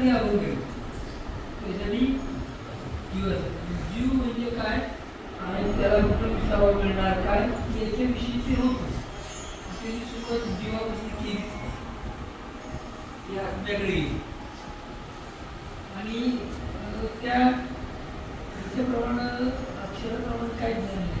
जीवासाठी आपण घेऊ. त्यासाठी जीवासाठी जीव म्हणजे काय? आणि त्याला कुठं विसावा मिळणार काय? याच्याविषयी ते होत त्याची सुरुवात जीवापासून केली. आपल्याकडे आणि अं, त्या त्याच्याप्रमाणे अक्षराप्रमाणे काहीच झालं नाही.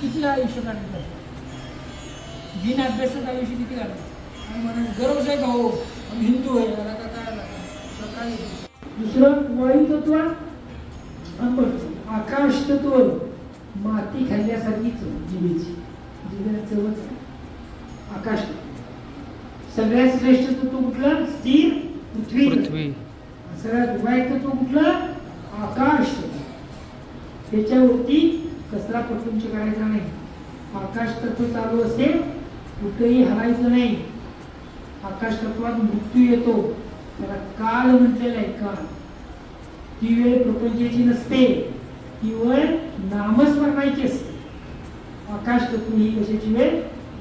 किती आयुष्य काढायचं बिन अभ्यासात आयुष्य किती काढायचं आणि म्हणून गरज आहे भाऊ. तत्व आंबट आकाश तत्व माती खाल्ल्यासारखी चव जिभेची जिभेला चवच. आकाश. सगळ्यात श्रेष्ठ तत्व कुठलं? स्थिर पृथ्वी. पृथ्वी. सगळ्यात वाईट तत्व कुठलं? आकाश. त्याच्यावरती कसला प्रपंच करायचा नाही. आकाश तत्व चालू असेल कुठेही हलायचं नाही. आकाश तत्वात मृत्यू येतो. त्याला काळ म्हटलेला आहे काळ ती वेळ प्रपंचाची नसते. ती वेळ नामस्मरणाची असते. आकाश तत्व ही कशाची वेळ?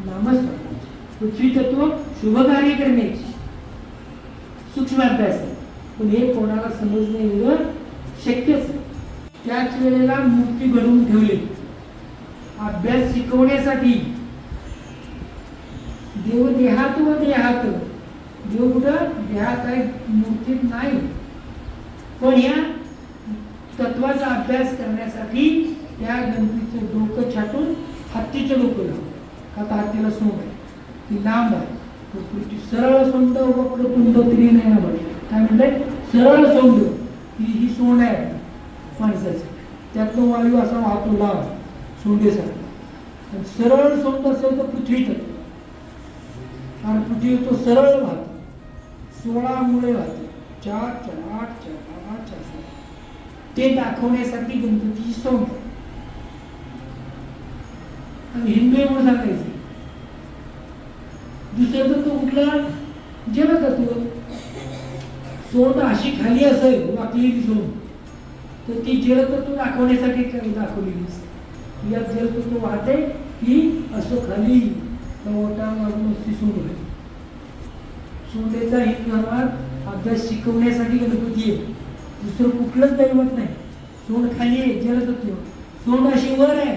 नामस्मरणाची. पृथ्वी तत्व शुभ कार्य करण्याची. सूक्ष्म अभ्यास आहे. पण हे कोणाला समजणे एवढं शक्यच त्याच वेळेला मूर्ती घडवून ठेवली. अभ्यास शिकवण्यासाठी. देव देहात व देहात. देव कुठं? देहात आहे मूर्तीत नाही. पण या तत्वाचा अभ्यास करण्यासाठी त्या गणपतीचं डोकं छाटून हत्तीचं डोकं लावलं आता हत्तीला सोंग आहे. ती लांब आहे. प्रकृती सरळ सोंड वक्रतुंड तिने नाही काय म्हणलंय? सरळ सोंड ही ही सोंड आहे माणसाची. त्यातनं वायू असा वाहतो लांब सोंडेसारखा. सरळ सोंड असेल तर पृथ्वी तत्व. आणि पृथ्वी तो सरळ वाहतो. सोळा मुळे वाहते. चार चार आठ चार ते दाखवण्यासाठी गणपतीची सोंड हिंदू म्हणून सांगायचे. दुसरं तर तो कुठला? जलतत्व सोंड अशी खाली असेल वाकलेली सोंड तर ती जलतत्व दाखवण्यासाठी दाखवलेली? असते यात जलतत्व वाहते की असं खाली ओटा मारून नुसती सोंड आहे सोंडेचा हिंदू धर्मात अभ्यास शिकवण्यासाठी गणपती आहे. दुसरं कुठलंच दैवत नाही. सोंड खाली आहे जलतत्व सोंड अशी वर आहे.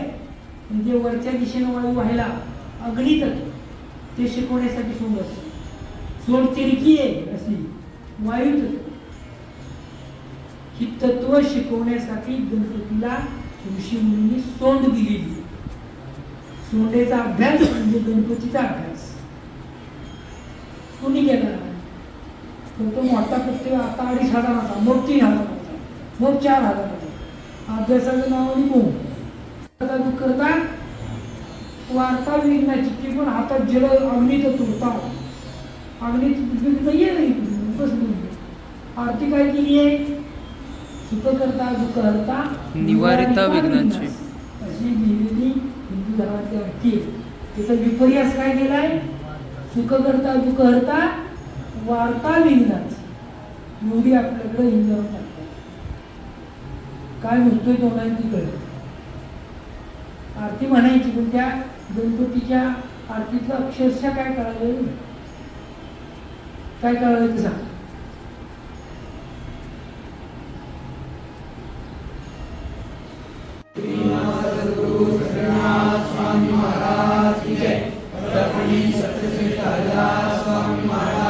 म्हणजे वरच्या दिशेनं वायू व्हायला अग्नितत्व ते शिकवण्यासाठी सोंड असते. सोंड तिरकी आहे अशी वायू तत्व ही तत्व शिकवण्यासाठी गणपतीला ऋषी मुलींनी सोंड दिलेली सोंडेचा अभ्यास म्हणजे गणपतीचा अभ्यास. कोणी केला? तर तो मोठा प्रत्येक आता अडीच हजाराचा मग तीन हजाराचा मग चार हजाराचा. अभ्यासाचं नाव आणि तू करता? वार्ता विघ्नाची ती पण हातात जल अग्नीत तुरता अग्नीत ये नाही बस आरती काय केली आहे? सुख करता दुःख हरता. निवारिता विघ्नाची. अशी लिहिलेली हिंदू धर्माची आरती आहे. त्याचा विपर्यास काय केलाय? सुख करता दुःख हरता. वार्ता लिहिलाच एवढी आपल्याकडे हिंदू धर्मात काय म्हणतोय तोंडाने ती आरती म्हणायची पण त्या गणपतीच्या आरतीतलं अक्षरशः काय कळालं काय कळालं ते सांग. स्वामी महाराज